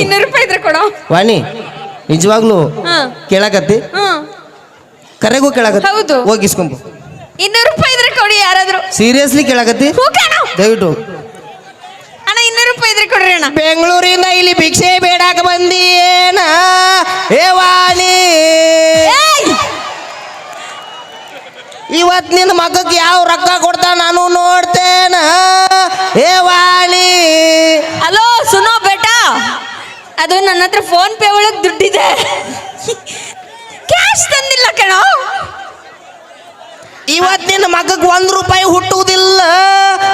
ಇನ್ನೂರು ರೂಪಾಯಿ ಇದ್ರೆ ಕೊಡೋ. ವಾಣಿ ನಿಜವಾಗ್ಲೂ ಹಾ. ಕೇಳಕತ್ತಿ? ಹ್ಮ್ ಕರೆಗೂ ಕೇಳಕತ್ತಿ? ಹೌದು. ಹೋಗಿಸ್ಕೊಂಬ ಇನ್ನೂರು ರೂಪಾಯಿ ಇದ್ರೆ ಕೊಡಿ ಯಾರಾದ್ರೂ. ಸೀರಿಯಸ್ಲಿ ಕೇಳಾಕತ್ತಿ? ಹೂ ಕಣೋ. ದಯವಿಟ್ಟು. ಅಣ್ಣ ಇನ್ನೂರು ರೂಪಾಯಿ ಇದ್ರೆ ಕೊಡ್ರಿ ಅಣ್ಣ. ಬೆಂಗಳೂರಿಂದ ಇಲ್ಲಿ ಭಿಕ್ಷೆ ಬೇಡಾಕ ಬಂದಿಯೇನ? ಏ ವಾಣಿ. ಏಯ್! ಇವತ್ ನಿನ್ನ ಮಗಕ್ಕೆ ಯಾವ ರೊಕ್ಕ ಕೊಡ್ತಾ ನಾನು ನೋಡ್ತೇನ? ಏ ವಾಣಿ. ಹಲೋ ಸುನೋ ಬೇಟಾ. ಅದು ನನ್ನ ಹತ್ರ ಫೋನ್ ಪೇ ಒಳಗೆ ದುಡ್ಡಿದೆ. ಕ್ಯಾಶ್ ತಂದಿಲ್ಲ ಕಣೋ. ಇವತ್ತಿನ ನಿನ್ನ ಮಗಕ್ಕೆ ಒಂದ್ ರೂಪಾಯಿ ಹುಟ್ಟುವುದಿಲ್ಲ.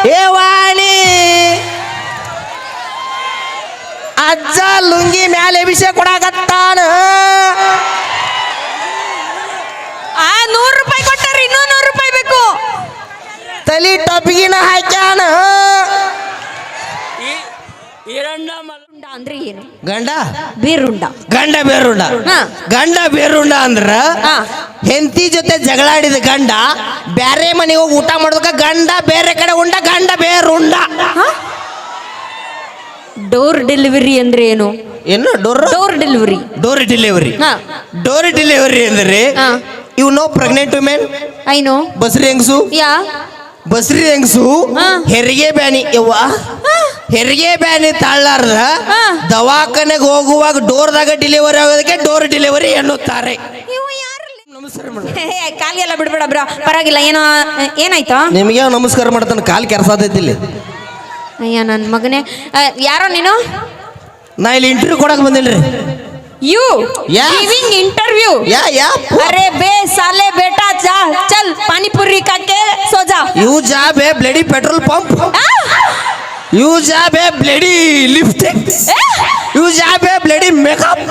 ಏ ವಾಣಿ. ಅಜ್ಜ ಲುಂಗಿ ಮ್ಯಾಲೆ ವಿಷಯ ಕೊಡಾಕತ್ತಾನ. ಆ ನೂರು ರೂಪಾಯಿ ಕೊಟ್ಟಾರೆ ಇನ್ನೂ ನೂರು ರೂಪಾಯಿ ಬೇಕು. ತಲಿ ಟೊಪ್ಪಿಗಿನ ಹಾಕ್ಯಾನ. ಉಂಡ ಅಂದ್ರೆ ಏನು? ಗಂಡ? ಬೇರುಂಡ. ಗಂಡ ಬೇರುಂಡ. ಹಾ. ಗಂಡ ಬೇರುಂಡ ಅಂದ್ರ ಹೆಂತಿ ಹೆಂಡತಿ ಜೊತೆ ಜಗಳಾಡಿದ ಗಂಡ ಬ್ಯಾರೆ ಮನೆಗೆ ಹೋಗಿ ಊಟ ಮಾಡೋದಕ್ಕ ಗಂಡ ಬೇರೆ ಕಡೆ ಉಂಡ ಗಂಡ ಬೇರುಂಡ. ಡೋರ್ ಡೆಲಿವರಿ ಅಂದ್ರೆ ಏನು? ಏನು? Door door delivery door delivery ಹಾ. ಡೋರ್ ಡೆಲಿವರಿ ಅಂದ್ರೆ ಯು ಇವು ನೋ ಪ್ರೆಗ್ನೆಂಟ್ ವುಮೆನ್ ನೋ ಬಸ್ರಿ ಹೆಂಗಸು? ಯಾ? ಬಸ್ರಿ ಹೆಂಗಸು. ಹೆರಿಗೆ ಬ್ಯಾನಿ. ಯವ್ವ? ಹೆರಿಗೆ ಬ್ಯಾನಿ ತಾಳಾರ್ದ ದವಾಖಾನೆಗೆ ಹೋಗುವಾಗ ಡೋರ್ದಾಗ ಡೆಲಿವರಿ ಆಗೋದಕ್ಕೆ ಡೋರ್ ಡೆಲಿವರಿ ಎನ್ನುತ್ತಾರೆ. ನಮಸ್ಕಾರ ಮೇಡಮ್. ಕಾಲಿಗೆಲ್ಲ ಬಿಡ್ಬೇಡ ಬ್ರೋ. ಪರವಾಗಿಲ್ಲ ಏನೋ ಏನಾಯ್ತು? ನಿಮ್ಗೆ ನಮಸ್ಕಾರ ಮಾಡ್ತಾನೆ ಕಾಲ್ ಕೆರ್ಸಾದೈತಿ ಇಲ್ಲಿ. ಅಯ್ಯ ನನ್ನ ಮಗನೇ. ಯಾರು ಯಾರೋ ನೀನು? ನಾ ಇಲ್ಲಿ ಇಂಟರ್ವ್ಯೂ ಕೊಡಕ್ ಬಂದಿಲ್ರಿ you Yes. Interview yeah yeah ಅರೆ ಬೇ ಸಾಲೆ ಬೇಟಾ ಜಾ ಚಲ್ ಪಾನಿಪುರಿ ಕಾಕೆ ಸೋಜಾ. ಇವು job bloody petrol pump you job hey bloody lifting you job ಹೇ ಬ್ಲಡಿ ಮೇಕಪ್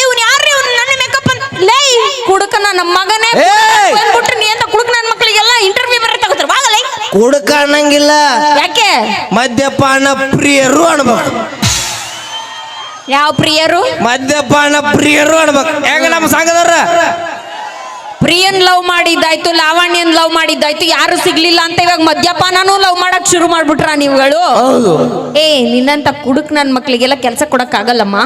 ಇವ್ನು ಯಾರು ಇವ್ನು ನನ್ನ ಮೇಕಪ್ ಅಂತ ಲೇ ಕುಡುಕ ನಮ್ಮ ಮಗನೇ. ಏಯ್! ಬಂದ್ಬಿಟ್ರೆ ನೀ ಅಂತ ಕುಡುಕ ನನ್ನ ಮಕ್ಕಳಿಗೆಲ್ಲ ಇಂಟರ್ವ್ಯೂ ಬರ ತಗೋತಾರೆ? ಬಾಗಲೇ ಕುಡುಕ ಅನ್ನಂಗಿಲ್ಲ. ಯಾಕೆ? ಮದ್ಯಪಾನ ಪ್ರಿಯರು ಅನ್ಬೇಕು. ಯಾವ ಪ್ರಿಯರು? ಮದ್ಯಪಾನ ಪ್ರಿಯರು ಅನ್ಬೇಕು. ಹೆಂಗ ನಮ್ಮ ಸಂಘದವ್ರ? ಪ್ರಿಯನ್ ಲವ್ ಮಾಡಿದ್ದಾಯ್ತು ಲಾವಣ್ಯನ್ ಲವ್ ಮಾಡಿದ್ದಾಯ್ತು ಯಾರು ಸಿಗ್ಲಿಲ್ಲ ಅಂತ ಇವಾಗ ಮದ್ಯಪಾನನೂ ಲವ್ ಮಾಡಕ್ ಶುರು ಮಾಡ್ಬಿಟ್ರ ನೀವುಗಳು? ಏ ನಿನ್ನಂತ ಕುಡುಕ್ ನನ್ನ ಮಕ್ಕಳಿಗೆಲ್ಲ ಕೆಲಸ ಕೊಡಕ್ ಆಗಲ್ಲಮ್ಮ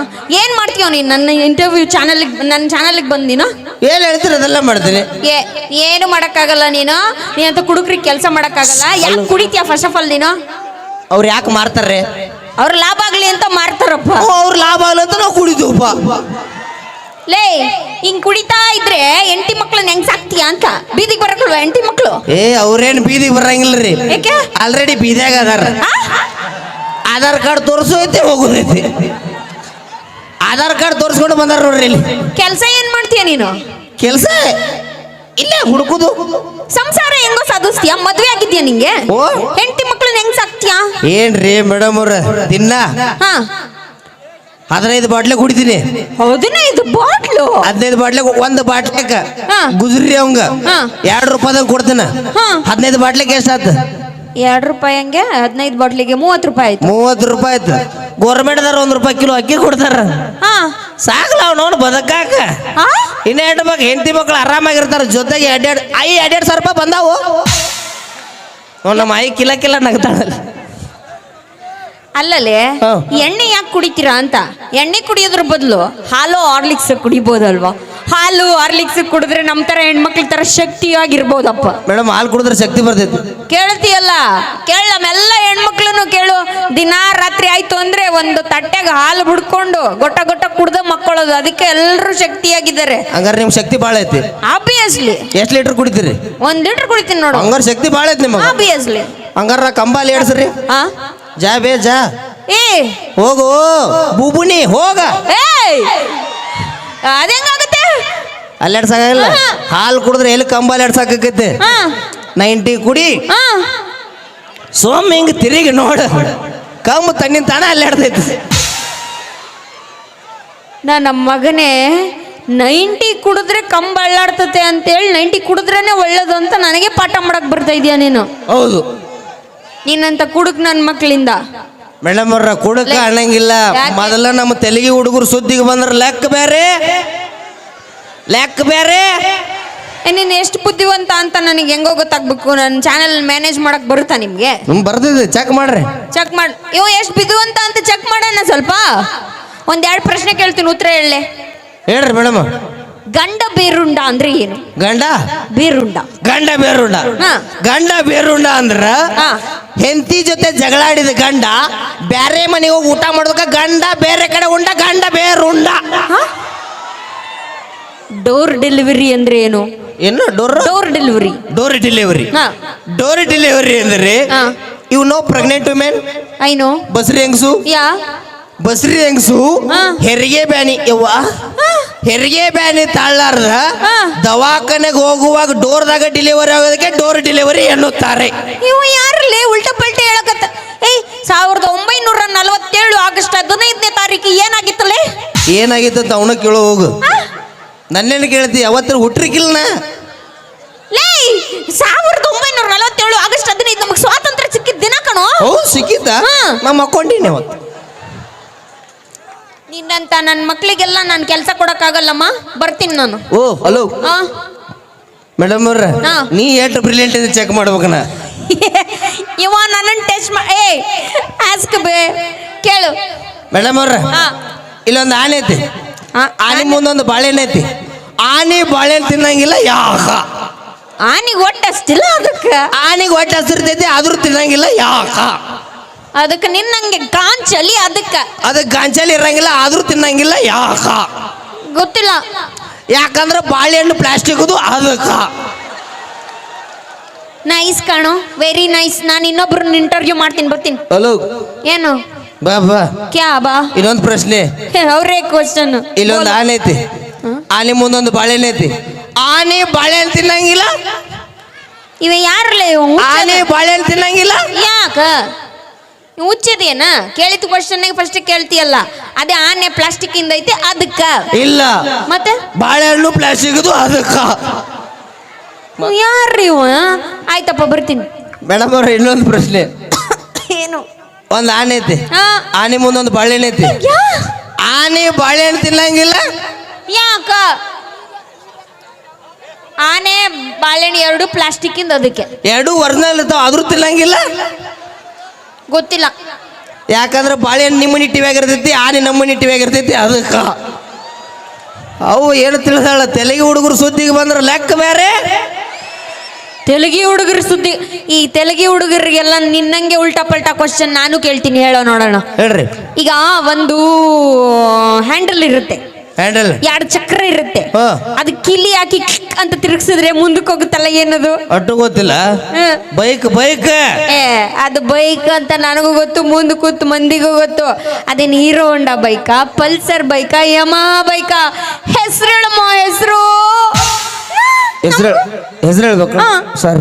ಏನ್ ಮಾಡ್ತೀಯ ನೀನ್ ನನ್ನ ಇಂಟರ್ವ್ಯೂ ಚಾನಲ್ ನನ್ನ ಚಾನಲ್ಗೆ ಬಂದಿನ ನೀನು? ಏನ್ ಹೇಳ್ತೀರ ಅದೆಲ್ಲ ಮಾಡ್ತೀನಿ. ಏ ಏನು ಮಾಡಕ್ಕಾಗಲ್ಲ ನೀನು? ನೀನಂತ ಕುಡುಕ್ರಿಗೆ ಕೆಲಸ ಮಾಡಕ್ಕಾಗಲ್ಲ? ಯಾಕೆ ಕುಡಿತೀಯ ಫಸ್ಟ್ ಆಫ್ ಆಲ್ ನೀನು? ಅವ್ರು ಯಾಕೆ ಮಾರ್ತಾರೆ? ಅವ್ರ ಲಾಭ ಆಗ್ಲಿ ಅಂತ ಮಾರ್ತಾರಪ್ಪ. ಅವ್ರ ಲಾಭ ಆಗ್ಲಿ ಅಂತ ನಾವು ಕುಡಿತೀವಪ್ಪ. ಲೇ ಹಿಂಗ್ ಕುಡಿತಾ ಇದ್ರೆ ಎಂಟಿ ಮಕ್ಳನ್ನ ಹೆಂಗ್ ಸಾಕ್ತೀಯ ಅಂತ? ಬೀದಿಗೆ ಬರಕಲ್ವ ಎಂಟಿ ಮಕ್ಳು? ಏ ಅವ್ರೇನ್ ಬೀದಿಗೆ ಬರಂಗಿಲ್ರಿ? ಯಾಕೆ? ಆಲ್ರೆಡಿ ಬೀದಿಯಾಗ ಅದಾರ. ಆ? ಆಧಾರ್ ಕಾರ್ಡ್ ತೋರಿಸು ಐತಿ ಹೋಗುದೈತಿ. ಆಧಾರ್ ಕಾರ್ಡ್ ತೋರಿಸ್ಕೊಂಡು ಬಂದಾರ ನೋಡ್ರಿ ಇಲ್ಲಿ. ಕೆಲ್ಸ ಏನ್ ಮಾಡ್ತೀಯ ನೀನು? ಕೆಲಸ? ಇಲ್ಲೇ ಹುಡುಕುದು. ಸಂಸಾರ ಹೆಂಗೋ ಸಾಧಿಸ್ತೀಯ? ಮದ್ವೆ ಆಗಿದ್ಯಾ ನಿಂಗೆ? ಓ. ಹೆಂಡತಿ ಮಕ್ಳನ್ನ ಹೆಂಗ್ ಸಾಕ್ತೀಯ? ಏನ್ರಿ ಮೇಡಮ್ ಅವ್ರ ದಿನ ಹಾ. ಹದಿನೈದು ಬಾಟ್ಲೆ ಕುಡಿತೀನಿ. ಹದಿನೈದು ಬಾಟ್ಲು? ಹದಿನೈದು ಬಾಟ್ಲೆ ಒಂದು ಬಾಟ್ಲೆಕ ಹಾ. ಗುಜ್ರಿ ಅವಂಗ. ಎರಡು ರೂಪಾಯಿದಾಗ ಕೊಡ್ತೀನ. ಹದಿನೈದು ಬಾಟ್ಲೆಗೆ ಎಷ್ಟಾತ? ಎರಡು ರೂಪಾಯಿ ಹಂಗೆ ಹದಿನೈದು ಬಾಟ್ಲಿಗೆ ಮೂವತ್ತು ರೂಪಾಯಿ ಆಯ್ತು. ಮೂವತ್ತು ರೂಪಾಯಿ ಆಯ್ತು. ಗೋರ್ಮೆಂಟ್ದಾರ ಒಂದು ರೂಪಾಯಿ ಕಿಲೋ ಅಕ್ಕಿ ಕೊಡ್ತಾರ. ಹಾ. ಸಾಕಲ್ಲ ನೋಡಿ ಬದಕಾಕ? ಇನ್ನ ಹೆಣ್ಣು ಮಕ್ಳು ಹೆಂಡತಿ ಮಕ್ಳು ಆರಾಮಾಗಿರ್ತಾರ. ಜೊತೆಗೆ ಎರಡೆರಡು ಐ ಎರಡೆರಡು ಸಾವಿರ ರೂಪಾಯಿ ಬಂದಾವು. ನಮ್ಮ ಐ ಕಿಲ ಕಿಲ ನಗ್ತಾಳಲ್ಲ. ಅಲ್ಲಲೇ ಹಾ. ಎಣ್ಣೆ ಯಾಕೆ ಕುಡಿತೀರಾ ಅಂತ? ಎಣ್ಣೆ ಕುಡಿಯೋದ್ರ ಬದಲು ಹಾಲು ಆರ್ಲಿಕ್ಸ್ ಕುಡಿಬೋದಲ್ವಾ? ಹಾಲು ಆರ್ಲಿಕ್ಸ್ ಕುಡಿದ್ರೆ ನಮ್ಮ ತರ ಹೆಣ್ಮಕ್ಳ ತರ ಶಕ್ತಿಯಾಗಿರ್ಬೋದಪ್ಪ. ಮೇಡಮ್ ಹಾಲು ಕುಡಿದ್ರೆ ಶಕ್ತಿ ಬರ್ತೈತಿ. ಕೇಳ್ತೀಯಲ್ಲ? ಕೇಳ ನಮ್ಮೆಲ್ಲ ಹೆಣ್ಮಕ್ಳನ್ನು ಕೇಳು. ದಿನಾ ರಾತ್ರಿ ಆಯ್ತು ಅಂದ್ರೆ ಒಂದು ತಟ್ಟೆಗೆ ಹಾಲು ಬಿಡ್ಕೊಂಡು ಗೊಟ್ಟ ಗೊಟ್ಟ ಕುಡ್ದ ಮಕ್ಕಳೋದು ಅದಕ್ಕೆ ಎಲ್ಲರೂ ಶಕ್ತಿಯಾಗಿದ್ದಾರೆ. ಹಂಗಾರೆ ನಿಮ್ ಶಕ್ತಿ ಬಾಳ ಐತಿ. ಆಬ್ವಿಯಸ್ಲಿ ಎಷ್ಟು ಲೀಟರ್ ಕುಡಿತೀರಿ? ಒಂದ್ ಲೀಟರ್ ಕುಡಿತೀನಿ ನೋಡು. ಹಂಗಾರೆ ಶಕ್ತಿ ಬಾಳ ಐತಿ ನಿಮಗೆ. ಆಬ್ವಿಯಸ್ಲಿ ಹಂಗಾರ ನಾ ಕಂಬಾಲಿ ಏಡ್ಸ್ರಿ. ಹಾ? ಜಾ ಬೇ ಜಾ. ಏ. ಹೋಗು. ಬುಬುನಿ ಹೋಗ. ಏಯ್. ಅದೇಂಗಾಗುತ್ತೆ? ಅಲ್ಲಾಡ್ಸಕ್ಕಾಗಲ್ಲ. ಹಾಲು ಕುಡಿದ್ರೆ ಎಲ್ಲಿ ಕಂಬ ಅಲ್ಲಾಡ್ಸಾಕತ್ತೆ ಹಾ. ನೈಂಟಿ ಕುಡಿ. ಹಾ. ಸೋಮ್ ಹಿಂಗ್ ತಿರುಗಿ ನೋಡು. ಕಂಬ ತಣ್ಣಿನ ತಾನ ಅಲ್ಲಾಡ್ತೈತಿ ನಾ ನಮ್ಮ ಮಗನೇ ನೈಂಟಿ ಕುಡಿದ್ರೆ ಕಂಬ ಅಳ್ಳಾಡ್ತತೆ ಅಂತೇಳಿ ನೈಂಟಿ ಕುಡಿದ್ರೇನೆ ಒಳ್ಳೇದು ಅಂತ ನನಗೆ ಪಾಠ ಮಾಡಕ್ ಬರ್ತಾ ಇದೀಯ ನೀನು. ಹೌದು. ನಿನ್ನಂತ ಕುಡುಕ್ ನನ್ನ ಮಕ್ಕಳಿಂದ ಮೇಡಮ್ ಅವ್ರ ಕುಡುಕ ಅನ್ನಂಗಿಲ್ಲ? ಮೊದಲ ನಮ್ಮ ತೆಲಿಗೆ ಹುಡುಗರು ಸುದ್ದಿಗೆ ಬಂದ್ರ ಲೆಕ್ಕ ಬೇರೆ ಲೆಕ್ಕ ಬೇರೆ ನೀನು ಎಷ್ಟು ಬುದ್ಧಿವಂತ ಅಂತ ನನಗೆ ಹೆಂಗೋ ಗೊತ್ತಾಗ್ಬೇಕು. ನನ್ನ ಚಾನೆಲ್ ಮ್ಯಾನೇಜ್ ಮಾಡಕ್ ಬರುತ್ತಾ ನಿಮ್ಗೆ? ಬರ್ತದೆ ಬರ್ದಿದೆ ಚೆಕ್ ಮಾಡ್ರಿ. ಚೆಕ್ ಮಾಡ್ ಇವ ಎಷ್ಟು ಬುದ್ಧಿವಂತ ಅಂತ ಚೆಕ್ ಮಾಡೋಣ ಸ್ವಲ್ಪ. ಒಂದೆರಡು ಪ್ರಶ್ನೆ ಕೇಳ್ತೀನಿ ಉತ್ತರ ಹೇಳಿ ಹೇಳ್ರಿ ಮೇಡಮ್ ಗಂಡ ಬೇರುಂಡ ಅಂದ್ರೆ ಏನು? ಗಂಡ? ಬೇರುಂಡ. ಗಂಡ ಬೇರುಂಡ. ಹಾ. ಗಂಡ ಬೇರುಂಡ ಅಂದ್ರ ಹೆಂತಿ ಹೆಂಡತಿ ಜೊತೆ ಜಗಳಾಡಿದ ಗಂಡ ಬ್ಯಾರೆ ಮನೆಗೆ ಹೋಗಿ ಊಟ ಮಾಡೋದಕ್ಕ ಗಂಡ ಬೇರೆ ಕಡೆ ಉಂಡ ಗಂಡ ಬೇರುಂಡ. ಡೋರ್ ಡೆಲಿವರಿ ಅಂದ್ರೆ ಏನು? ಏನು door? Door delivery. Door delivery. ಹಾ. ಡೋರ್ ಡೆಲಿವರಿ ಅಂದ್ರೆ ಯು ಇವ್ ನೋ ಪ್ರೆಗ್ನೆಂಟ್ ವುಮೆನ್ ನೋ. ಬಸ್ರಿ ಹೆಂಗಸು? ಯಾ? ಬಸ್ರಿ ಹೆಂಗಸು. ಹೆರಿಗೆ ಬ್ಯಾನಿ. ಯವ್ವ? ಹೆರಿಗೆ ಬ್ಯಾನಿ ತಾಳ್ಲಾರ್ದ ಹಾ. ದವಾಖಾನೆಗೆ ಹೋಗುವಾಗ ಡೋರ್ದಾಗ ಡೆಲಿವರಿ ಆಗೋದಕ್ಕೆ ಡೋರ್ ಡೆಲಿವರಿ ಎನ್ನುತ್ತಾರೆ. ಇವು ಯಾರಲ್ಲಿ ಉಲ್ಟಾ ಪಲ್ಟಿ ಹೇಳಕತ್ತ. ಏಯ್ ಸಾವಿರದ ಒಂಬೈನೂರ ನಲವತ್ತೇಳು ಆಗಸ್ಟ್ ಹದಿನೈದನೇ ತಾರೀಕು ಏನಾಗಿತ್ತಲೇ? ಏನಾಗಿತ್ತು ಅಂತ ಅವನು ಕೇಳೋ ಹೋಗು. ನನ್ನೇನು ಕೇಳ್ತಿ ಅವತ್ತರ ಹುಟ್ರಿಕಿಲ್ನ ಲೇ ಸಾವಿರದ ಒಂಬೈನೂರ ನಲವತ್ತೇಳು ಆಗಸ್ಟ್ ಹದಿನೈದು ನಮಗೆ ಸ್ವಾತಂತ್ರ್ಯ ಸಿಕ್ಕಿದ ದಿನ ಕಣೋ. ಹೌದು ಸಿಕ್ಕಿದ್ದ? ನಮ್ಮ ಅಕೌಂಟಿನ ಮಕ್ಕೊಂಡಿನಿ ಅವತ್ತು. ನಿನ್ನಂತ ನನ್ನ ಮಕ್ಕಳಿಗೆಲ್ಲ ನಾನು ಕೆಲಸ ಕೊಡಕ್ಕಾಗಲ್ಲಮ್ಮ? ಬರ್ತೀನಿ ನಾನು. ಓ ಹಲೋ. ಆ? ಮೇಡಮ್ ಅವ್ರ ಹಾ. ನೀ ಎಷ್ಟು ಬ್ರಿಲಿಯಂಟ್ ಇದೆ ಚೆಕ್ ಮಾಡ್ಬೇಕನ? ಇವ ನನ್ನನ್ನು ಟೆಸ್ಟ್ ಮಾ ಏ ಆಸ್ಕ್ ಬೇ. ಕೇಳು. ಮೇಡಮ್ ಅವ್ರ ಹಾ. ಇಲ್ಲೊಂದು ಆನೆ ಐತಿ. ಆ, ಆನೆ ಮುಂದೊಂದು ಬಾಳೆಹಣ್ಣು ಐತಿ. ಆನೆ ಬಾಳೆಹಣ್ಣು ತಿನ್ನಂಗಿಲ್ಲ ಯಾಕ? ಆನಿಗೆ ಒಟ್ಟು ಅಷ್ಟಿಲ್ಲ ಅದಕ್ಕೆ? ಆನೆಗೆ ಹೊಟ್ಟೆ ಹಸಿರ್ತೈತಿ ಆದ್ರೂ ತಿನ್ನಂಗಿಲ್ಲ ಯಾಕ? ಅದಕ್ಕೆ ನಿನ್ನಂಗೆ ಗಾಂಚಲಿ ಅದಕ್ಕೆ? ಅದು ಗಾಂಚಲಿ ಇರಂಗಿಲ್ಲ ಆದ್ರೂ ತಿನ್ನಂಗಿಲ್ಲ ಯಾಕ? ಗೊತ್ತಿಲ್ಲ. ಯಾಕಂದ್ರೆ ಬಾಳೆಹಣ್ಣು ಪ್ಲಾಸ್ಟಿಕ್ ಅದಕ್ಕೆ. ನೈಸ್ ಕಾಣು ವೆರಿ ನೈಸ್ ನಾನು ಇನ್ನೊಬ್ರನ್ನ ಇಂಟರ್ವ್ಯೂ ಮಾಡ್ತೀನಿ ಬರ್ತೀನಿ. ಹಲೋ ಏನು? ಬಾ ಬಾ. ಕ್ಯಾ ಬಾ. ಇನ್ನೊಂದು ಪ್ರಶ್ನೆ. ಅವರೇ ಕ್ವಶನ್ ಇಲ್ಲೊಂದು ಆನೆ ಐತಿ. ಆನೆ ಮುಂದೊಂದು ಬಾಳೆಹಣ್ಣು ಐತಿ. ಆನೆ ಬಾಳೆಹಣ್ಣು ತಿನ್ನಂಗಿಲ್ಲ? ಇವ ಯಾರಲ್ಲ ಆನೆ ಬಾಳೆಹಣ್ಣು ತಿನ್ನಂಗಿಲ್ಲ? ಯಾಕ? ಹುಚ್ಚದೇನ ಕೇಳಿದ ಕ್ವಶನ್ ಫಸ್ಟ್ ಕೇಳ್ತೀಯಲ್ಲ. ಅದೇ ಆನೆ ಪ್ಲಾಸ್ಟಿಕ್ ಇಂದ ಐತೆ ಅದಕ್ಕ ಇಲ್ಲ. ಮತ್ತೆ? ಬಾಳೆಹಣ್ಣು ಪ್ಲಾಸ್ಟಿಕ್ ಅದಕ್ಕ ಯಾರ್ರಿ ಇವ? ಆಯ್ತಪ್ಪ ಬರ್ತೀನಿ. ಮೇಡಮ್ ಅವ್ರ ಇನ್ನೊಂದು ಪ್ರಶ್ನೆ. ಏನು? ಒಂದು ಆನೆ ಐತೆ. ಆನೆ ಮುಂದೊಂದು ಬಾಳೆಹಣ್ಣು ಐತಿ. ಆನೆ ಬಾಳೆಹಣ್ಣು ತಿನ್ನಂಗಿಲ್ಲ? ಯಾಕ? ಆನೆ ಬಾಳೆಹಣ್ಣು ಎರಡು ಪ್ಲಾಸ್ಟಿಕ್ ಇಂದ ಅದಕ್ಕೆ. ಎರಡು ಒರಿಜಿನಲ್ ಇರ್ತಾವ ಆದ್ರೂ ತಿನ್ನಂಗಿಲ್ಲ? ಗೊತ್ತಿಲ್ಲ. ಯಾಕಂದ್ರೆ ಬಾಳೆಹಣ್ಣು ನಿಮ್ಮ ನಿಟ್ಟಿವಾಗಿರ್ತೈತಿ ಆನೆ ನಮ್ಮ ನಿಟ್ಟಿವಾಗಿರ್ತೈತಿ ಅದಕ್ಕ. ಅವು ಏನು ತಿಳಿದಾಳ ತೆಲಗಿ ಹುಡುಗರು ಸುದ್ದಿಗೆ ಬಂದ್ರೆ ಲೆಕ್ಕ ಬೇರೆ ತೆಲಗಿ ಹುಡುಗರ ಸುದ್ದಿ ಈ ತೆಲಗಿ ಹುಡುಗರಿಗೆಲ್ಲ ನಿನ್ನಂಗೆ ಉಲ್ಟಾ ಪಲ್ಟಾ ಕ್ವಶನ್ ನಾನು ಕೇಳ್ತೀನಿ ಹೇಳೋ ನೋಡೋಣ. ಹೇಳ್ರಿ. ಈಗ ಒಂದು ಹ್ಯಾಂಡಲ್ ಇರುತ್ತೆ. ಹ್ಯಾಂಡಲ್ ಎರಡು ಚಕ್ರ ಇರುತ್ತೆ. ಹಾ. ಅದು ಕಿಲಿ ಹಾಕಿ ಕಿಕ್ ಅಂತ ತಿರುಗಿಸಿದ್ರೆ ಮುಂದಕ್ಕೆ ಹೋಗುತ್ತಲ್ಲ ಏನದು? ಅಟ್ಟು ಗೊತ್ತಿಲ್ಲ? ಹ್ಮ್. ಬೈಕ್ ಬೈಕ್ ಏ ಅದು ಬೈಕ್ ಅಂತ ನನಗೂ ಗೊತ್ತು ಮುಂದೆ ಕೂತು ಮಂದಿಗೂ ಗೊತ್ತು. ಅದೇನು ಹೀರೋ ಹೊಂಡಾ ಬೈಕಾ ಪಲ್ಸರ್ ಬೈಕಾ ಯಮಾ ಬೈಕಾ ಹೆಸರು ಹೇಳಮ್ಮ ಹೆಸರು. ಹೆಸರು ಹೆಸರು ಹೇಳ್ಬೇಕು? ಹಾ. ಸರ್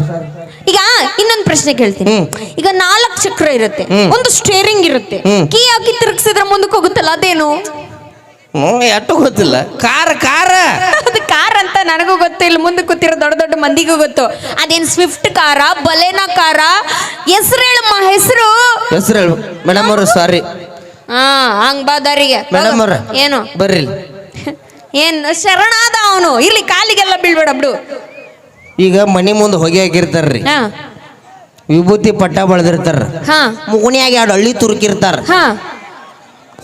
ಈಗ ಇನ್ನೊಂದು ಪ್ರಶ್ನೆ ಕೇಳ್ತೀನಿ. ಈಗ ನಾಲ್ಕು ಚಕ್ರ ಇರುತ್ತೆ. ಒಂದು ಸ್ಟೇರಿಂಗ್ ಇರುತ್ತೆ. ಕೀ ಹಾಕಿ ತಿರುಗಿಸಿದ್ರೆ ಮುಂದಕ್ಕೆ ಹೋಗುತ್ತಲ್ಲ ಅದೇನು? ಹ್ಞೂ ಎಟ್ಟು ಗೊತ್ತಿಲ್ಲ. ಕಾರ್ ಕಾರ. ಅದು ಕಾರ್ ಅಂತ ನನಗೂ ಗೊತ್ತು ಇಲ್ಲಿ ಮುಂದೆ ಕೂತಿರೋ ದೊಡ್ಡ ದೊಡ್ಡ ಮಂದಿಗೂ ಗೊತ್ತು. ಅದೇನ್ ಸ್ವಿಫ್ಟ್ ಕಾರ ಬಲೇನ ಕಾರ? ಹೆಸರು ಹೇಳಮ್ಮ ಹೆಸರು? ಹೆಸರು ಹೇಳು. ಮೇಡಮ್ ಅವರು ಸಾರಿ ಹಾ ಹಂಗ್ ಬಾ ದಾರಿಗೆ. ಮೇಡಮ್ ಅವ್ರ ಏನು? ಬರ್ರಿ ಇಲ್ಲಿ. ಏನ್ ಶರಣಾದ ಅವನು. ಇಲ್ಲಿ ಕಾಲಿಗೆಲ್ಲ ಬೀಳ್ಬೇಡ ಬಿಡು. ಈಗ ಮನಿ ಮುಂದೆ ಹೊಗೆ ಹಾಕಿರ್ತಾರ್ರಿ. ಹಾ. ವಿಭೂತಿ ಪಟ್ಟ ಬಳದಿರ್ತಾರ. ಹಾ. ಮುಗುಣಿಯಾಗ ಎರಡು ಹಳ್ಳಿ ತುರುಕಿರ್ತಾರ. ಹಾ.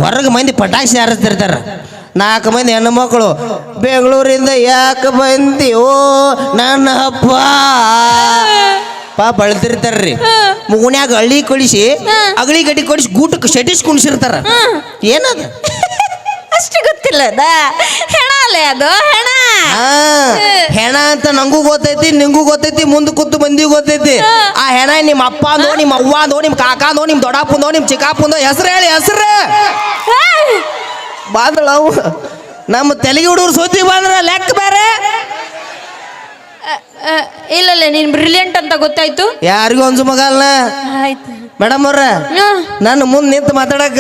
ಹೊರಗೆ ಮಂದಿ ಪಟಾಕ್ಷಿ ಹಾರಿಸ್ತಿರ್ತಾರ. ನಾಲ್ಕು ಮಂದಿ ಹೆಣ್ಣು ಮಕ್ಕಳು ಬೆಂಗಳೂರಿಂದ ಯಾಕೆ ಬಂದಿ ಓ ನನ್ನ ಹಬ್ಬ ಪಾ ಅಳ್ತಿರ್ತಾರ್ರಿ. ಮುಗುಣ್ಯಾಗ ಹಳ್ಳಿ ಕೊಡಿಸಿ ಅಗಳಿ ಗಡ್ಡಿ ಕೊಡಿಸಿ ಗೂಟಕ್ಕೆ ಶೆಟಿಸ್ ಕುಣಿಸಿರ್ತಾರ. ಏನದ? ಅಷ್ಟು ಗೊತ್ತಿಲ್ಲ ಅದ ಹೆಣ ಅಲ್ಲೇ ಅದು ಹೆಣ. ಹೆಣ ಅಂತ ನಂಗೂ ಗೊತ್ತೈತಿ ನಿಂಗೂ ಗೊತ್ತೈತಿ ಮುಂದೆ ಕೂತು ಬಂದಿ ಗೊತ್ತೈತಿ. ಆ ಹೆಣ ನಿಮ್ಮ ಅಪ್ಪ ಅಂದೋ ನಿಮ್ಮ ಅವ್ವ ಅಂದೋ ನಿಮ್ಮ ಕಾಕ ಅಂದೋ ನಿಮ್ಮ ದೊಡ್ಡಪ್ಪಂದೋ ನಿಮ್ಮ ಚಿಕ್ಕಪ್ಪಂದೋ ಹೆಸರು ಹೇಳಿ ಹೆಸರು. ಬಾದಳ ಅವು. ನಮ್ಮ ತೆಲಿಗೆ ಹುಡುಗರು ಸುದ್ದಿ ಬಂದ್ರ ಲೆಕ್ಕ ಬೇರೆ ಇಲ್ಲ ನೀನ್ ಬ್ರಿಲಿಯಂಟ್ ಅಂತ ಗೊತ್ತಾಯ್ತು? ಯಾರಿಗೂ ಒಂದು ಮಗಲ್ನ? ಆಯ್ತು. ಮೇಡಮ್ ಅವ್ರ. ನನ್ನ ಮುಂದೆ ನಿಂತು ಮಾತಾಡಕ.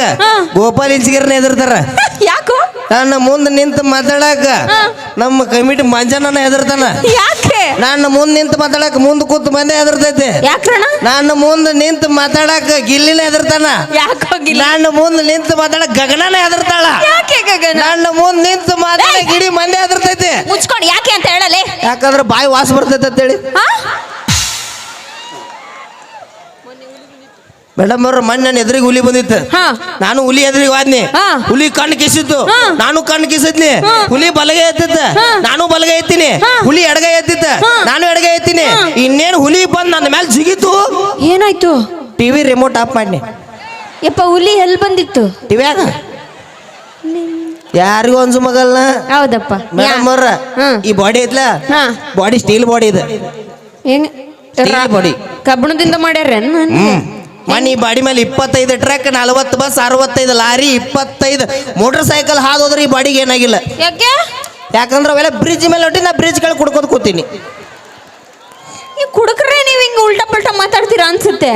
ಗೋಪಾಲ್ ಇಂಚಿಗಿರ್ನ ಎದುರ್ತಾರ. ಯಾಕೋ? ನನ್ನ ಮುಂದೆ ನಿಂತು ಮಾತಾಡಕ ನಮ್ಮ ಕಮಿಟಿ ಮಂಜನನ್ನ ಎದುರ್ತಾನ. ಯಾಕೆ? ನಾನು ಮುಂದ್ ನಿಂತು ಮಾತಾಡಕ ಮುಂದ್ ಕೂತ್ ಮಂದೇ ಹೆದರ್ತೈತಿ ನನ್ನ ನಾನು ಮುಂದ್ ನಿಂತು ಮಾತಾಡಕ ಗಿಲ್ಲಿನ ಹೆದರ್ತಾನ ಯಾಕೋಗಿಲ್ಲ ನಾನು ಮುಂದ್ ನಿಂತು ಮಾತಾಡಕ್ ಗಗನನ ಹೆದರ್ತಾಳ ಗಗನ? ನನ್ನ ಮುಂದ್ ನಿಂತು ಮಾತಾಡಕ ಇಡೀ ಮಂದಿ ಹೆದರ್ತೈತಿ ಮುಚ್ಕೊಂಡು ಯಾಕೆ ಅಂತ ಹೇಳಲೆ? ಯಾಕಂದ್ರೆ ಬಾಯಿ ವಾಸ ಬರ್ತೈತೆ ಅಂತೇಳಿ. ಮೇಡಮ್ ಅವ್ರ ಮಣ್ಣು ನನ್ನ ಎದುರಿಗೆ ಹುಲಿ ಬಂದಿತ್ತು. ನಾನು ಹುಲಿ ಎದುರಿಗೆ ಹೋದ್ನಿ. ಹುಲಿ ಕಣ್ಣು ಕಿಸಿತ್ತು. ನಾನು ಕಣ್ಣು ಕಿಸಿದ್ನಿ. ಹುಲಿ ಬಲಗೈ ಎತ್ತಿತ್ತ. ನಾನು ಬಲಗೈ ಎತ್ತೀನಿ. ಹುಲಿ ಎಡಗೈ ಎತ್ತಿತ್ತ. ನಾನು ಎಡಗೈ ಎತ್ತೀನಿ. ಇನ್ನೇನು ಹುಲಿ ಬಂದು ನನ್ನ ಮೇಲೆ ಜಿಗಿತು ಏನಾಯ್ತು? ಟಿವಿ ರಿಮೋಟ್ ಆಫ್ ಮಾಡಿ ಯಪ್ಪ ಹುಲಿ ಎಲ್ಲಿ ಬಂದಿತ್ತು? ಟಿವ್ಯಾಗ ಯಾರಿಗೂ ಅನ್ಸು ಮಗಲ್ನ ಹೌದಪ್ಪ. ಮೇಡಮ್ ಅವ್ರ. ಈ ಬಾಡಿ ಐತ್ಲ? ಹಾ. ಬಾಡಿ ಸ್ಟೀಲ್ ಬಾಡಿ ಇದೆ. Steel body. ಕಬ್ಬಣದಿಂದ ಮಾಡ್ಯಾರ ಮನಿ ಬಾಡಿ ಮೇಲೆ ಇಪ್ಪತ್ತೈದು ಟ್ರಕ್ ನಲವತ್ತು ಬಸ್ ಅರವತ್ತೈದು ಲಾರಿ ಇಪ್ಪತ್ತೈದು ಮೋಟರ್ ಸೈಕಲ್ ಹಾದೋದ್ರೆ ಈ ಬಾಡಿಗೆ ಏನಾಗಿಲ್ಲ. ಯಾಕೆ? ಯಾಕಂದ್ರೆ ಅವೆಲ್ಲ ಬ್ರಿಡ್ಜ್ ಮೇಲೆ ಹೊಟ್ಟಿ ನಾ ಬ್ರಿಡ್ಜ್ ಕೆಳಗೆ ಕುಡ್ಕೋತ ಕೂತೀನಿ. ಈ ಕುಡುಕ್ರೆ ನೀವು ಹಿಂಗೆ ಉಲ್ಟಾ ಪಲ್ಟ ಮಾತಾಡ್ತೀರಾ ಅನ್ಸುತ್ತೆ.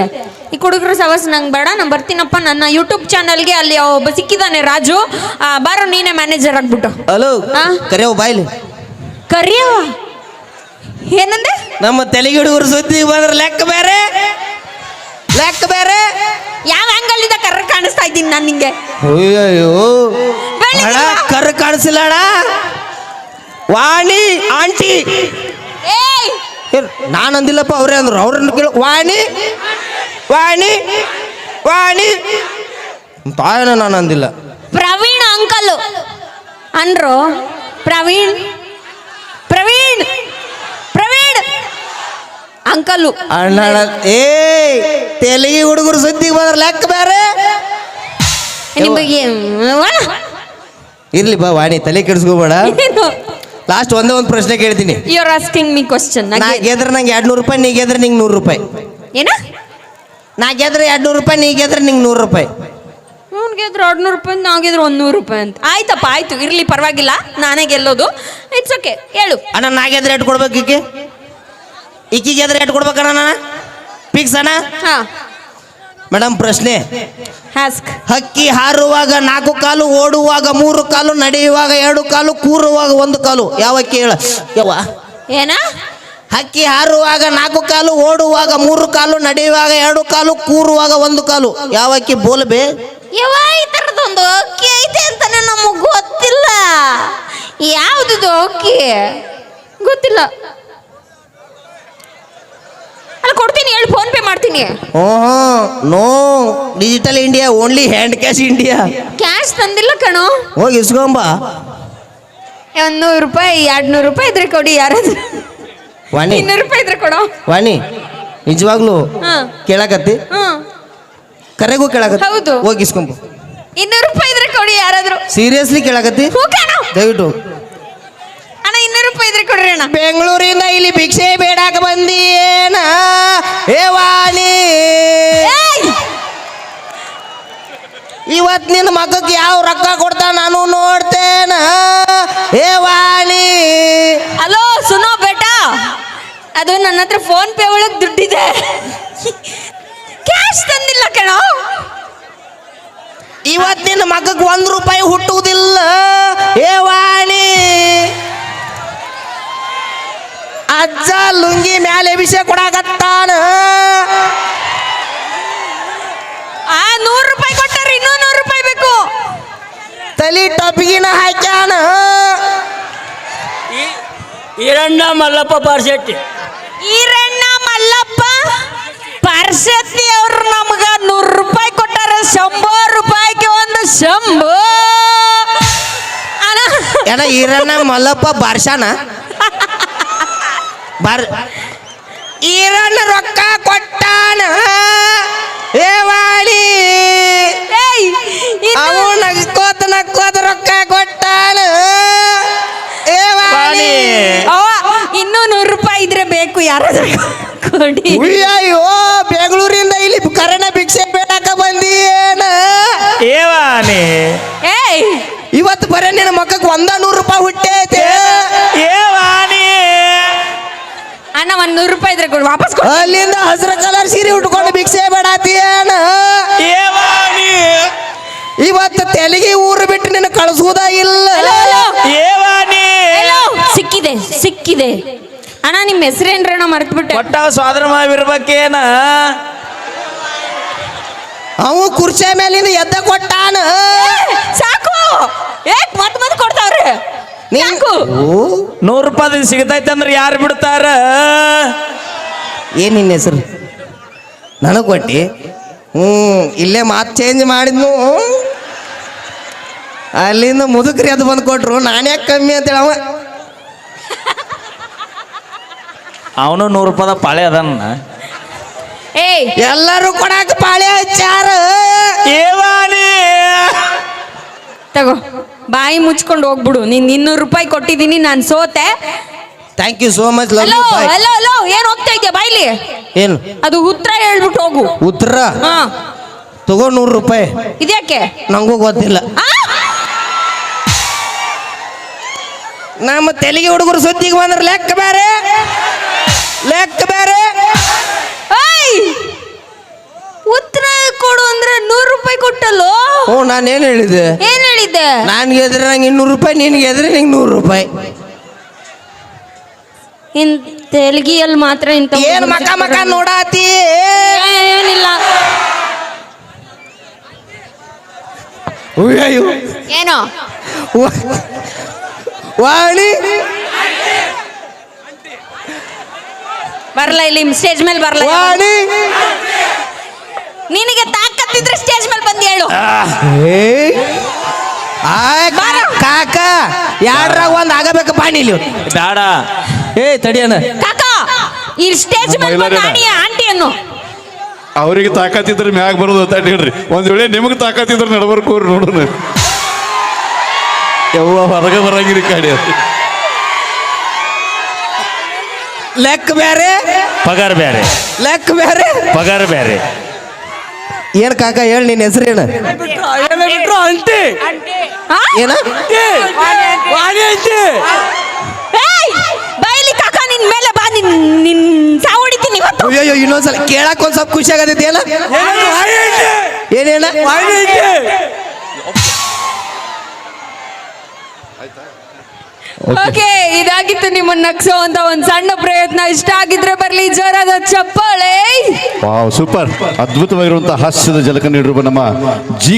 ಈ ಕುಡುಕ್ರ ಸವಸ್ ನಂಗೆ ಬೇಡ ನಾನು ಬರ್ತೀನಪ್ಪ. ನನ್ನ ಯೂಟ್ಯೂಬ್ ಚಾನಲ್ಗೆ ಅಲ್ಲಿ ಒಬ್ಬ ಸಿಕ್ಕಿದ್ದಾನೆ ರಾಜು. ಆ, ಬಾರೋ ನೀನೇ ಮ್ಯಾನೇಜರ್ ಆಗ್ಬಿಟ್ಟು. ಹಲೋ ಕರಿಯೋ ಕರೆಯವ್ ಬಾಯ್ಲಿ. ಕರಿಯವ ಏನಂದೆ? ನಮ್ಮ ತೆಲಿಗಿಡುಗರು ಸುದ್ದಿ ಬಂದ್ರೆ ಲೆಕ್ಕ ಬೇರೆ. ಲೆಕ್ಕ ಬೇರೆ? ಯಾವ ಆಂಗಲ್ ಇಂದ ಕರ್ರ ಕಾಣಿಸ್ತಾ ಇದ್ದೀನಿ ನಾನು ನಿಂಗೆ? ಅಯ್ಯೋ ಅಣ್ಣ ಬಾ. ಕರ್ ಕಾಣಿಸಿಲ್ಲ ಅಣ್ಣ. ವಾಣಿ ಆಂಟಿ. ಏ ನಾನು ಅಂದಿಲ್ಲಪ್ಪ ಅವ್ರೇ ಅಂದ್ರು. ಅವ್ರನ್ನ ಕೇಳ. ವಾಣಿ ವಾಣಿ ವಾಣಿ. ತಾಯನ ನಾನು ಅಂದಿಲ್ಲ ಪ್ರವೀಣ್ ಅಂಕಲ್. ಅಂದ್ರು. ಪ್ರವೀಣ್. ಪ್ರವೀಣ್. ಪ್ರವೀಣ್. ಅಂಕಲು. ಅಣ್ಣ ಏ ತೆಲಿಗೆ ಹುಡುಗರು ಸುದ್ದಿಗೆ ಬಂದ್ರೆ ಲೆಕ್ಕ ಬೇರೆ. ನಿಮಗೆ. ಇರ್ಲಿ ಬಾ ವಾಣಿ ತಲೆ ಕೆಡಿಸ್ಕೋಬೇಡ. ಲಾಸ್ಟ್ ಒಂದೇ ಒಂದು ಪ್ರಶ್ನೆ ಕೇಳ್ತೀನಿ. You are asking me question ನಾ ಗೆದ್ರೆ ನಂಗೆ ಎರಡು ನೂರು ರೂಪಾಯಿ ನೀ ಗೆದ್ರೆ ನಿಂಗೆ ನೂರು ರೂಪಾಯಿ. ಏನ? ನಾ ಗೆದ್ರೆ ಎರಡು ನೂರು ರೂಪಾಯಿ ನೀ ಗೆದ್ರೆ ನಿಂಗೆ ನೂರು ರೂಪಾಯಿ. ಅವ್ನಿಗೆ ಗೆದ್ರೆ ಎರಡು ನೂರು ರೂಪಾಯಿ ಗೆದ್ರೆ ಒಂದು ನೂರು ರೂಪಾಯಿ ಅಂತ. ಆಯ್ತಪ್ಪ ಆಯ್ತು. ಇರ್ಲಿ ಪರವಾಗಿಲ್ಲ. ನಾನೇ ಗೆಲ್ಲೋದು. ಇಟ್ಸ್ ಓಕೆ ಹೇಳು. ಅಣ್ಣ ನಾ ಗೆದ್ರೆ ಎಷ್ಟು ಕೊಡ್ಬೇಕು ಈಕೆ? ಈಕಿ ಗೆದ್ರೆ ಎಷ್ಟು ಕೊಡ್ಬೇಕಣ್ಣ ನಾನು? ಫಿಕ್ಸ್ ಅಣ್ಣ? ಹಾ. ಮೇಡಮ್ ಪ್ರಶ್ನೆ. ಹಾಸ್ಕ್ ಹಕ್ಕಿ ಹಾರುವಾಗ ನಾಲ್ಕು ಕಾಲು ಓಡುವಾಗ ಮೂರು ಕಾಲು ನಡೆಯುವಾಗ ಎರಡು ಕಾಲು ಕೂರುವಾಗ ಒಂದು ಕಾಲು. ಯಾವ ಅಕ್ಕಿ ಹೇಳ ಏನ? ಹಕ್ಕಿ ಹಾರುವಾಗ ನಾಲ್ಕು ಕಾಲು ಓಡುವಾಗ ಮೂರು ಕಾಲು ನಡೆಯುವಾಗ ಎರಡು ಕಾಲು ಕೂರುವಾಗ ಒಂದು ಕಾಲು. ಯಾವ ಅಕ್ಕಿ ಬೋಲ್ಬೆ? ಯವಾ ಈ ಥರದೊಂದು ಅಕ್ಕಿ ಐತೆ ಅಂತಾನೆ ನಮಗೆ ಗೊತ್ತಿಲ್ಲ. ಯಾವ್ದು ಅಕ್ಕಿ ಗೊತ್ತಿಲ್ಲ. ಕೊಡ್ತೀನಿ ಹೇಳಿ ಫೋನ್ ಪೇ ಮಾಡ್ತೀನಿ. ಓಹೋ no digital India only hand cash India cash ತಂದಿಲ್ಲ ಕಣೋ. ಹೋಗಿ ಇಸ್ಕೊಂಬ. ಒಂದ್ ನೂರು ರೂಪಾಯಿ ಎರಡ್ ನೂರು ರೂಪಾಯಿ ಇದ್ರೆ ಕೊಡಿ ಯಾರಾದ್ರೂ. ವಾಣಿ. ಇನ್ನೂರು ರೂಪಾಯಿ ಇದ್ರೆ ಕೊಡೋ. ವಾಣಿ ನಿಜವಾಗ್ಲು ಹಾ. ಕೇಳಕತ್ತಿ? ಹ್ಮ್ ಕರೆಗೂ ಕೇಳಕತ್ತಿ? ಹೌದು. ಹೋಗಿ ಇಸ್ಕೊಂಬ. ಇನ್ನೂರು ರೂಪಾಯಿ ಇದ್ರೆ ಕೊಡಿ ಯಾರಾದ್ರೂ. ಸೀರಿಯಸ್ಲಿ ಕೇಳಕತ್ತಿ? ಹೂ ಕಣೋ. ದಯವಿಟ್ಟು. ಇದ್ರೆ ಕೊಡ್ರಿ ಅಣ್ಣ. ಬೆಂಗಳೂರಿಂದ ಇಲ್ಲಿ ಭಿಕ್ಷೆ ಬೇಡಾಕ ಬಂದಿಯೇನ? ಏ ವಾಣಿ! ಇವತ್ ನಿನ್ನ ಮಗಕ್ಕೆ ಯಾವ ರೊಕ್ಕ ಕೊಡ್ತಾ ನಾನು ನೋಡ್ತೇನ? ಏ ವಾಣಿ. ಹಲೋ ಸುನೋ ಬೇಟಾ. ಅದು ನನ್ನ ಹತ್ರ ಫೋನ್ ಪೇ ಒಳಗೆ ದುಡ್ಡಿದೆ. ಕ್ಯಾಶ್ ತಂದಿಲ್ಲ ಕಣೋ. ಇವತ್ ನಿನ್ನ ಮಗಕ್ಕೆ ಒಂದ್ ರೂಪಾಯಿ ಹುಟ್ಟುವುದಿಲ್ಲ. ಏ ವಾಣಿ. ಅಜ್ಜ ಲುಂಗಿ ಮ್ಯಾಲೆ ಅಭಿಷೇಕ ಕೊಡಾಕತ್ತಾನ. ಆ ನೂರು ರೂಪಾಯಿ ಕೊಟ್ಟಾರ ಇನ್ನೂ ನೂರು ರೂಪಾಯಿ ಬೇಕು. ತಲಿ ಟಪ್ಗಿನ ಹಾಕ್ಯಾನ. ಈರಣ್ಣ ಮಲ್ಲಪ್ಪ ಪಾರ್ಶೆಟ್ಟಿ. ಈರಣ್ಣ ಮಲ್ಲಪ್ಪ ಪರ್ಸತಿ ಅವ್ರು ನಮ್ಗ ನೂರು ರೂಪಾಯಿ ಕೊಟ್ಟಾರ ಶಂಭೋ ರೂಪಾಯಿಗೆ ಒಂದು ಶಂಭೋ. ಅಣ್ಣ. ಏನ ಈರಣ್ಣ ಮಲ್ಲಪ್ಪ ಬಾರ್ಷಾನ ಬಾರ್. ಈರಣ್ಣ ರೊಕ್ಕ ಕೊಟ್ಟಾನ? ಏವಾಳಿ ಅವು ನಗ್ಕೋತ ನಗ್ಕೋತ ರೊಕ್ಕ ಕೊಟ್ಟಾನ? ಏವಾಳಿ ಇನ್ನೂ ನೂರು ರೂಪಾಯಿ ಇದ್ರೆ ಬೇಕು ಯಾರಾದ್ರೂ ಕೊಡಿ. ಅಯ್ಯೋ ಬೆಂಗಳೂರಿಂದ ಇಲ್ಲಿ ಕರಣ ಭಿಕ್ಷೆ ಬೇಡಾಕ ಬಂದಿ ಏವಾನಿ ಏಯ್. ಇವತ್ತು ಬರೇ ನಿನ್ನ ಮಕ್ಕಕ್ಕೆ ಒಂದ ನೂರು ರೂಪಾಯಿ ಹುಟ್ಟೈತೆ ನೂರು ರೂಪಾಯಿ ಇದ್ರೆ ಕೊಡು ವಾಪಸ್ ಕೊಡು. ಅಲ್ಲಿಂದ ಹಸಿರು ಕಲರ್ ಸೀರೆ ಉಟ್ಕೊಂಡು ಭಿಕ್ಷೆ ಬೇಡಾತಿಯೇನ? ಇವತ್ತು ತೆಲಿಗೆ ಊರು ಬಿಟ್ಟು ನಿನ್ನ ಕಳಿಸುವುದ ಇಲ್ಲ. ಸಿಕ್ಕಿದೆ ಸಿಕ್ಕಿದೆ. ಅಣ್ಣ ನಿಮ್ಮ ಹೆಸರೇನ್ರಣ್ಣ ಮರ್ತ್ಬಿಟ್ಟೆ. ಒಟ್ಟ ಸ್ವಾದ್ರ ಮಾಡಿರ್ಬೇಕೇನ ಅವು ಕುರ್ಚಿ ಮೇಲಿಂದ ಎದ್ದ ಕೊಟ್ಟಾನ. ಸಾಕು ಏಕ್ ಮತ್ ಮತ್ ಕೊಡ್ತಾವ್ರಿ. ಓ? ನೂರು ರೂಪಾಯಿ ಸಿಗತೈತೆ ಅಂದ್ರೆ ಯಾರು ಬಿಡ್ತಾರ? ಏನ್ ನಿನ್ನ ಹೆಸರು? ನನಗೆ ಕೊಟ್ಟಿ ಹ್ಞೂ ಇಲ್ಲೇ ಮಾತು ಚೇಂಜ್ ಮಾಡಿದ್ನು. ಅಲ್ಲಿಂದ ಮುದುಕ್ರಿ ಅದು ಬಂದು ಕೊಟ್ರು. ನಾನೇ ಕಮ್ಮಿ ಅಂತೇಳಿ ಅವ. ಅವನು ನೂರು ರೂಪಾಯಿದ ಪಾಳೆ ಅದನ್ನ ಏಯ್! ಎಲ್ಲರೂ ಕೊಡಾಕ ಪಾಳೆ ಹಚ್ಚಾರ. ಏವಾನಿ ತಗೋ. ಬಾಯಿ ಮುಚ್ಕೊಂಡು ಹೋಗ್ಬಿಡು. ನೀನ್ ಇನ್ನೂರು ರೂಪಾಯಿ ಕೊಟ್ಟಿದ್ದೀನಿ ನಾನು ಸೋತೆ. Thank you so much love hello you bye hello hello ಏನ್ ಹೋಗ್ತಾ ಇದೆಯಾ ಬಾಯ್ಲಿ? ಏನು? ಅದು ಉತ್ತರ ಹೇಳ್ಬಿಟ್ಟು ಹೋಗು. ಉತ್ತರ ಹಾ. ತಗೋ ನೂರು ರೂಪಾಯಿ. ಇದ್ಯಾಕೆ? ನಂಗೂ ಗೊತ್ತಿಲ್ಲ. ಆ? ನಮ್ಮ ತೆಲಿಗೆ ಹುಡುಗರು ಸುದ್ದಿಗೆ ಬಂದ್ರೆ ಲೆಕ್ಕ ಬೇರೆ ಲೆಕ್ಕ ಬೇರೆ ಏಯ್! ಉತ್ತರ ಕೊಡು ಅಂದ್ರೆ ನೂರು ರೂಪಾಯಿ ಕೊಟ್ಟಲ್ಲೋ? ನಾನು ನಾನೇನು ಹೇಳಿದೆ? ಏನ್ ಹೇಳಿದ್ದೆ ನಾನು ಗೆದ್ರೆ ನಂಗೆ ಇನ್ನೂರು ರೂಪಾಯಿ ನಿನ್ಗೆ ಗೆದ್ರೆ ನಿಂಗೆ ನೂರು ರೂಪಾಯಿ. ಇನ್ ತೆಲುಗಿಯಲ್ಲಿ ಮಾತ್ರ ಇಂತ ಏನು ಮಕ ಮಕ ನೋಡಾತಿ? ಏನಿಲ್ಲ. ಅಯ್ಯೋ ಏನೋ? ವಾಣಿ? ಬರಲ್ಲ ಇಲ್ಲಿ ಸ್ಟೇಜ್ ಮೇಲೆ ಬರಲ್ಲ ವಾಣಿ? ನಿನಗೆ ತಾಕತ್ತಿದ್ರೆ ಸ್ಟೇಜ್ ಮೇಲೆ ಬಂದು ಹೇಳು. ಏಯ್. ಕಾಕ ಯಾರ್ರಾಗ ಒಂದು ಬಾಣಿ ಇಲ್ಲಿ ಬೇಡ ಏ ತಡಿಯನ ಕಾಕ ಈ ಸ್ಟೇಜ್. ಆಡಿ ಆಂಟಿಯನ್ನು ಅವ್ರಿಗೆ ತಾಕತ್ತಿದ್ರೆ ಮ್ಯಾಗ ಬರೋದು ಅಂತ ಹೇಳ್ರಿ ಒಂದ್ ವೇಳೆ ನಿಮಗೆ ತಾಕತ್ತಿದ್ರೆ ನಡಬರ್ಕು ನೋಡ್ರಿ ನೋಡೋಣ ಯವ್ವ ಹೊರಗೆ ಬರಂಗಿರಿ ಕಾಡಿ ಲೆಕ್ ಲೆಕ್ಕ ಬೇರೆ ಪಗಾರ ಬೇರೆ ಲೆಕ್ಕ ಬೇರೆ ಪಗಾರ ಬೇರೆ ಏನ್ ಕಾಕ ಹೇಳಿ ನಿನ್ನ ಹೆಸರೇನು ಅಂಟಿ ಆ? ಏನ! ಬೈಲಿ ಕಾಕ ನಿನ್ ಮೇಲೆ ಬಾ ನಿನ್ ನಿನ್ ಸಾವಡಿತೀನಿ ಇವತ್ತು. ಅಯ್ಯೋ ಇನ್ನೊಂದ್ಸಲ ಕೇಳಕ್ ಒಂದ್ ಸ್ವಲ್ಪ ಖುಷಿ ಆಗತೈತಿ ಏನ ಏನೇನ ಓಕೆ ಇದಾಗಿತ್ತು ನಿಮ್ಮನ್ನ ನಗ್ಸೋ ಅಂತ ಒಂದ್ ಸಣ್ಣ ಪ್ರಯತ್ನ. ಇಷ್ಟ ಆಗಿದ್ರೆ ಬರ್ಲಿ ಜೋರಾದ ಚಪ್ಪಾಳೆ. Wow super. ಅದ್ಭುತವಾಗಿರುವಂತಹ ಹಾಸ್ಯದ ಜಲಕ ನೀಡಿರುವ ನಮ್ಮ ಜಿ